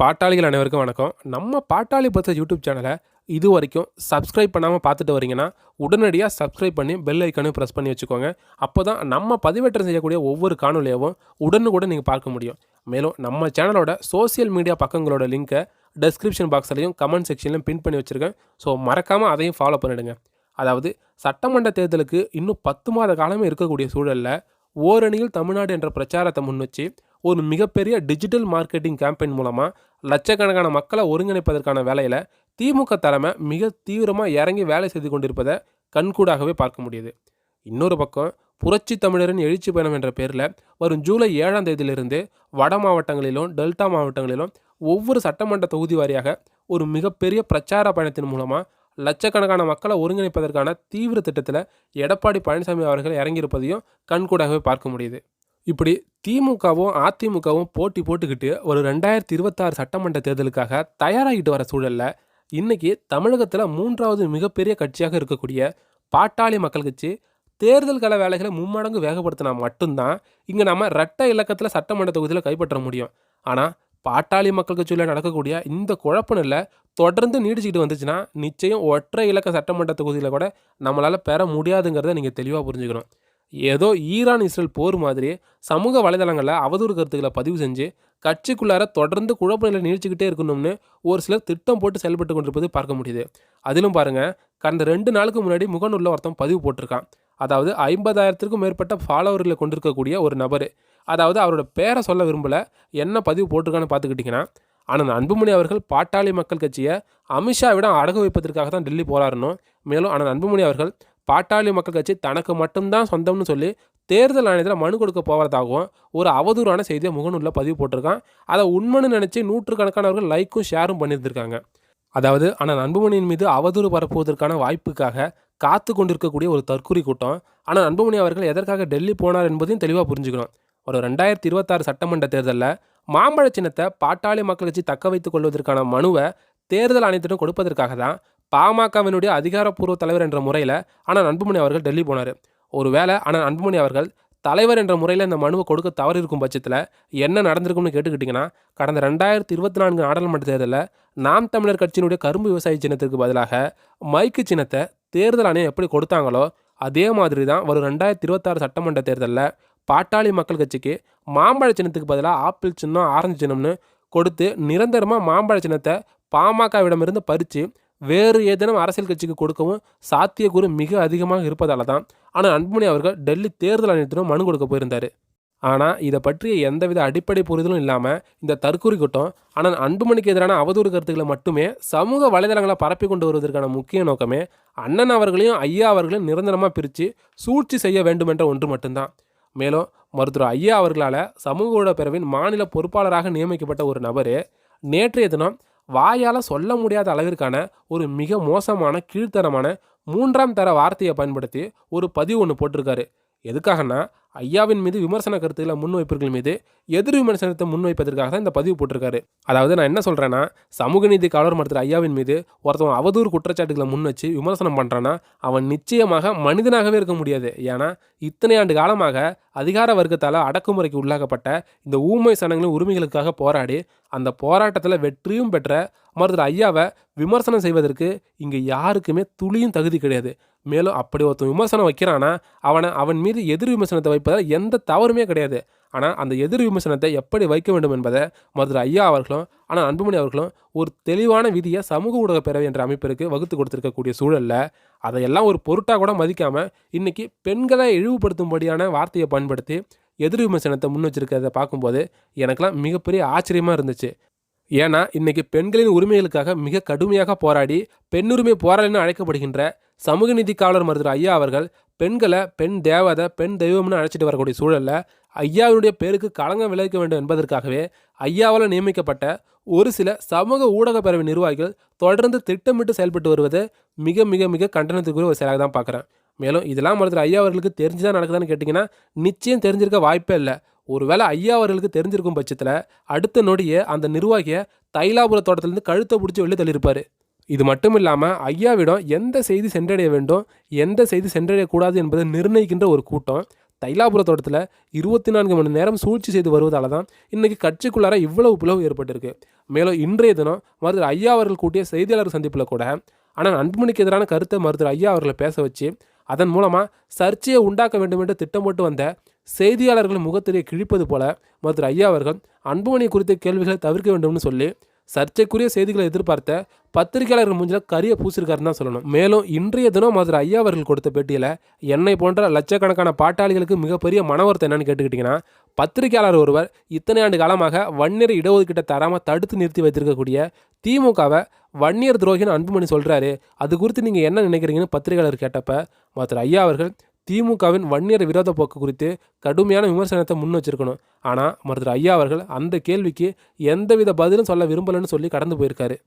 பாட்டாளிகள் அனைவருக்கும் வணக்கம். நம்ம பாட்டாளி பத்த யூடியூப் சேனலை இது வரைக்கும் சப்ஸ்கிரைப் பண்ணாமல் பார்த்துட்டு வரீங்கன்னா உடனடியாக சப்ஸ்கிரைப் பண்ணி பெல் ஐக்கனும் ப்ரெஸ் பண்ணி வச்சுக்கோங்க. அப்போ தான் நம்ம பதிவேற்றம் செய்யக்கூடிய ஒவ்வொரு காணொலியாகவும் உடனுக்குடன் நீங்கள் பார்க்க முடியும். மேலும் நம்ம சேனலோட சோஷியல் மீடியா பக்கங்களோட லிங்க்கை டெஸ்கிரிப்ஷன் பாக்ஸ்லையும் கமெண்ட் செக்ஷன்லையும் பின் பண்ணி வச்சுருக்கேன். ஸோ மறக்காமல் அதையும் ஃபாலோ பண்ணிடுங்க. அதாவது சட்டமன்ற தேர்தலுக்கு இன்னும் பத்து மாத காலமே இருக்கக்கூடிய சூழலில் ஓரணியில் தமிழ்நாடு என்ற பிரச்சாரத்தை முன்வச்சு ஒரு மிகப்பெரிய டிஜிட்டல் மார்க்கெட்டிங் கேம்பெயின் மூலமாக லட்சக்கணக்கான மக்களை ஒருங்கிணைப்பதற்கான வேலையில் திமுக தலைமை மிக தீவிரமாக இறங்கி வேலை செய்து கொண்டிருப்பதை கண்கூடாகவே பார்க்க முடியுது. இன்னொரு பக்கம் புரட்சி தமிழரின் எழுச்சி பயணம் என்ற பேரில் வரும் ஜூலை ஏழாம் தேதியிலிருந்து வட மாவட்டங்களிலும் டெல்டா மாவட்டங்களிலும் ஒவ்வொரு சட்டமன்ற தொகுதி வாரியாக ஒரு மிகப்பெரிய பிரச்சார பயணத்தின் மூலமாக லட்சக்கணக்கான மக்களை ஒருங்கிணைப்பதற்கான தீவிர திட்டத்தில் எடப்பாடி பழனிசாமி அவர்கள் இறங்கியிருப்பதையும் கண்கூடாகவே பார்க்க முடியுது. இப்படி திமுகவும் அதிமுகவும் போட்டி போட்டுக்கிட்டு ஒரு ரெண்டாயிரத்தி இருபத்தாறு சட்டமன்ற தேர்தலுக்காக தயாராகிட்டு வர சூழலில் இன்றைக்கி தமிழகத்தில் மூன்றாவது மிகப்பெரிய கட்சியாக இருக்கக்கூடிய பாட்டாளி மக்கள் கட்சி தேர்தல் வேலைகளை மும்மடங்கு வேகப்படுத்தினா மட்டும்தான் இங்கே நம்ம ரெட்டை இலக்கத்தில் சட்டமன்ற தொகுதியில் கைப்பற்ற முடியும். ஆனால் பாட்டாளி மக்கள் கட்சியில் நடக்கக்கூடிய இந்த குழப்பநிலை தொடர்ந்து நீடிச்சுக்கிட்டு வந்துச்சுன்னா நிச்சயம் ஒற்றை இலக்க சட்டமன்ற தொகுதியில் கூட நம்மளால் பெற முடியாதுங்கிறத நீங்கள் தெளிவாக புரிஞ்சுக்கணும். ஏதோ ஈரான் இஸ்ரேல் போர் மாதிரி சமூக வலைதளங்களில் அவதூறு கருத்துக்களை பதிவு செஞ்சு கட்சிக்குள்ளார தொடர்ந்து குழப்பநிலை நீடிச்சுக்கிட்டே இருக்கணும்னு ஒரு சிலர் திட்டம் போட்டு செயல்பட்டு கொண்டிருப்பது பார்க்க முடியுது. அதிலும் பாருங்க கடந்த ரெண்டு நாளுக்கு முன்னாடி முகநூலில் ஒருத்தன் பதிவு போட்டிருக்கான். அதாவது ஐம்பதாயிரத்திற்கும் மேற்பட்ட ஃபாலோவர்களை கொண்டிருக்கக்கூடிய ஒரு நபர். அதாவது அவரோட பேரை சொல்ல விரும்பலை என்ன பதிவு போட்டிருக்கான்னு பார்த்துக்கிட்டிங்கன்னா ஆனால் அன்புமணி அவர்கள் பாட்டாளி மக்கள் கட்சியை அமித்ஷாவிடம் அடகு வைப்பதற்காக தான் டெல்லி போராடணும் மேலும் ஆனால் அன்புமணி அவர்கள் பாட்டாளி மக்கள் கட்சி தனக்கு மட்டும்தான் சொந்தம்னு சொல்லி தேர்தல் ஆணையத்தில் மனு கொடுக்க போகிறதாகவும் ஒரு அவதூறான செய்தியை முகநூலில் பதிவு போட்டிருக்கான். அதை உண்மைன்னு நினச்சி நூற்றுக்கணக்கானவர்கள் லைக்கும் ஷேரும் பண்ணியிருந்திருக்காங்க. அதாவது ஆனால் அன்புமணியின் மீது அவதூறு பரப்புவதற்கான வாய்ப்புக்காக காத்து கொண்டிருக்கக்கூடிய ஒரு தற்கொலை கூட்டம். ஆனால் அன்புமணி அவர்கள் எதற்காக டெல்லி போனார் என்பதையும் தெளிவாக புரிஞ்சுக்கணும். ஒரு ரெண்டாயிரத்தி இருபத்தாறு சட்டமன்ற தேர்தலில் மாம்பழ சின்னத்தை பாட்டாளி மக்கள் கட்சி தக்க வைத்துக் கொள்வதற்கான மனுவை தேர்தல் ஆணையத்திடம் கொடுப்பதற்காக தான் பாமகவினுடைய அதிகாரப்பூர்வ தலைவர் என்ற முறையில் ஆனால் அன்புமணி அவர்கள் டெல்லி போனார். ஒருவேளை ஆனால் அன்புமணி அவர்கள் தலைவர் என்ற முறையில் இந்த மனுவை கொடுக்க தவறு இருக்கும் பட்சத்தில் என்ன நடந்திருக்கும்னு கேட்டுக்கிட்டிங்கன்னா கடந்த ரெண்டாயிரத்தி இருபத்தி நான்கு நாடாளுமன்ற தேர்தலில் நாம் தமிழர் கட்சியினுடைய கரும்பு விவசாய சின்னத்திற்கு பதிலாக மைக்கு சின்னத்தை தேர்தல் ஆணையம் எப்படி கொடுத்தாங்களோ அதே மாதிரி தான் வரும் ரெண்டாயிரத்தி இருபத்தாறு சட்டமன்ற தேர்தலில் பாட்டாளி மக்கள் கட்சிக்கு மாம்பழ சின்னத்துக்கு பதிலாக ஆப்பிள் சின்னம் ஆரஞ்சு சின்னம்னு கொடுத்து நிரந்தரமாக மாம்பழ சின்னத்தை பாமகவிடமிருந்து பறித்து வேறு ஏதேனும் அரசியல் கட்சிக்கு கொடுக்கவும் சாத்தியக்கூறு மிக அதிகமாக இருப்பதால தான். ஆனால் அன்புமணி அவர்கள் டெல்லி தேர்தல் ஆணையத்திடம் மனு கொடுக்க போயிருந்தார். ஆனால் இதை பற்றிய எந்தவித அடிப்படை புரிதலும் இல்லாமல் இந்த தற்கூறி கூட்டம் ஆனால் அன்புமணிக்கு எதிரான அவதூறு கருத்துக்களை மட்டுமே சமூக வலைதளங்களை பரப்பி கொண்டு வருவதற்கான முக்கிய நோக்கமே அண்ணன் அவர்களையும் ஐயா அவர்களையும் நிரந்தரமாக பிரித்து சூழ்ச்சி செய்ய வேண்டும் என்ற ஒன்று மட்டும்தான். மேலும் மருத்துவர் ஐயா அவர்களால் சமூக ஊடக பிரிவின் மாநில பொறுப்பாளராக நியமிக்கப்பட்ட ஒரு நபர் நேற்றைய தினம் வாயால் சொல்ல முடியாத அளவிற்கான ஒரு மிக மோசமான கீழ்த்தரமான மூன்றாம் தர வார்த்தையை பயன்படுத்தி ஒரு பதிவு ஒன்று போட்டிருக்காரு. எதுக்காகனா ஐயாவின் மீது விமர்சன கருத்துக்களை முன்வைப்பவர்கள் மீது எதிர் விமர்சனத்தை முன்வைப்பதற்காக தான் இந்த பதிவு போட்டிருக்காரு. அதாவது நான் என்ன சொல்கிறேன்னா சமூக நீதி காவலர் மருத்துவர் ஐயாவின் மீது ஒருத்தவன் அவதூறு குற்றச்சாட்டுகளை முன் வச்சு விமர்சனம் பண்ணுறான்னா அவன் நிச்சயமாக மனிதனாகவே இருக்க முடியாது. ஏன்னா இத்தனை ஆண்டு காலமாக அதிகார வர்க்கத்தால் அடக்குமுறைக்கு உள்ளாக்கப்பட்ட இந்த ஊமை சனங்களின் உரிமைகளுக்காக போராடி அந்த போராட்டத்தில் வெற்றியும் பெற்ற மருத்துவர் ஐயாவை விமர்சனம் செய்வதற்கு இங்கே யாருக்குமே துளியும் தகுதி கிடையாது. மேலும் அப்படி ஒருத்தன் விமர்சனம் வைக்கிறானா அவனை அவன் மீது எதிர் விமர்சனத்தை வைப்பதால் எந்த தவறுமே கிடையாது. ஆனால் அந்த எதிர் விமர்சனத்தை எப்படி வைக்க வேண்டும் என்பதை மதுரை ஐயா அவர்களும் ஆனால் அன்புமணி அவர்களும் ஒரு தெளிவான விதியை சமூக ஊடக பேரவை என்ற அமைப்பிற்கு வகுத்து கொடுத்துருக்கக்கூடிய சூழலில் அதையெல்லாம் ஒரு பொருட்டாக கூட மதிக்காமல் இன்னைக்கு பெண்களை இழிவுபடுத்தும்படியான வார்த்தையை பயன்படுத்தி எதிர் விமர்சனத்தை முன் வச்சிருக்கிறத பார்க்கும்போது எனக்கெல்லாம் மிகப்பெரிய ஆச்சரியமாக இருந்துச்சு. ஏன்னா இன்னைக்கு பெண்களின் உரிமைகளுக்காக மிக கடுமையாக போராடி பெண்ணுரிமை போராளின்னு அழைக்கப்படுகின்ற சமூக நீதி காவலர் மருத்துவர் ஐயா அவர்கள் பெண்களை பெண் தேவதை பெண் தெய்வம்னு அழைச்சிட்டு வரக்கூடிய சூழலில் ஐயாவினுடைய பேருக்கு களங்கம் விளைவிக்க வேண்டும் என்பதற்காகவே ஐயாவால் நியமிக்கப்பட்ட ஒரு சில சமூக ஊடக பேரவை நிர்வாகிகள் தொடர்ந்து திட்டமிட்டு செயல்பட்டு வருவது மிக மிக மிக கண்டனத்துக்குரிய ஒரு செயலாக தான் பார்க்குறேன். மேலும் இதெல்லாம் மருத்துவர் ஐயா அவர்களுக்கு தெரிஞ்சுதான் நடக்குதான்னு கேட்டிங்கன்னா நிச்சயம் தெரிஞ்சிருக்க வாய்ப்பே இல்லை. ஒருவேளை ஐயா அவர்களுக்கு தெரிஞ்சிருக்கும் பட்சத்தில் அடுத்த நொடியே அந்த நிர்வாகியை தைலாபுர தோட்டத்திலேருந்து கழுத்தை பிடிச்சி வெளியே தள்ளியிருப்பார். இது மட்டும் இல்லாமல் ஐயாவிடம் எந்த செய்தி சென்றடைய வேண்டும் எந்த செய்தி சென்றடையக்கூடாது என்பதை நிர்ணயிக்கின்ற ஒரு கூட்டம். தைலாபுர தோட்டத்தில் இருபத்தி நான்கு மணி நேரம் சூழ்ச்சி செய்து வருவதால தான் இன்றைக்கி கட்சிக்குள்ளார இவ்வளவு பிளவு ஏற்பட்டிருக்கு. மேலும் இன்றைய தினம் மருத்துவர் ஐயா அவர்கள் கூட்டிய செய்தியாளர் சந்திப்பில் கூட ஆனால் அன்புமணிக்கு எதிரான கருத்தை மருத்துவர் ஐயா அவர்களை பேச வச்சு அதன் மூலமாக சர்ச்சையை உண்டாக்க வேண்டும் என்று திட்டமிட்டு வந்த செய்தியாளர்கள் முகத்திலே கிழிப்பது போல மருத்துவர் ஐயா அவர்கள் அன்புமணி குறித்த கேள்விகளை தவிர்க்க வேண்டும்னு சொல்லி சர்ச்சைக்குரிய செய்திகளை எதிர்பார்த்த பத்திரிகையாளர்கள் முஞ்சில கரிய பூசிருக்காருன்னு தான் சொல்லணும். மேலும் இன்றைய தினம் மதுரை ஐயா அவர்கள் கொடுத்த பேட்டியில் என்னை போன்ற லட்சக்கணக்கான பாட்டாளிகளுக்கு மிகப்பெரிய மனவர்த்தம் என்னன்னு கேட்டுக்கிட்டிங்கன்னா பத்திரிகையாளர் ஒருவர் இத்தனை ஆண்டு காலமாக வன்னியர் இடஒதுக்கீட்டை தராமல் தடுத்து நிறுத்தி வைத்திருக்கக்கூடிய திமுகவை வன்னியர் துரோகின்னு அன்புமணி சொல்கிறாரு அது குறித்து நீங்கள் என்ன நினைக்கிறீங்கன்னு பத்திரிகையாளர் கேட்டப்ப மதுரை ஐயா அவர்கள் திமுகவின் வன்னியர் விரோத போக்கு குறித்து கடுமையான விமர்சனத்தை முன் வச்சிருக்கணும். ஆனால் மருத்துவர் ஐயா அவர்கள் அந்த கேள்விக்கு எந்தவித பதிலும் சொல்ல விரும்பலைன்னு சொல்லி கடந்து போயிருக்காரு.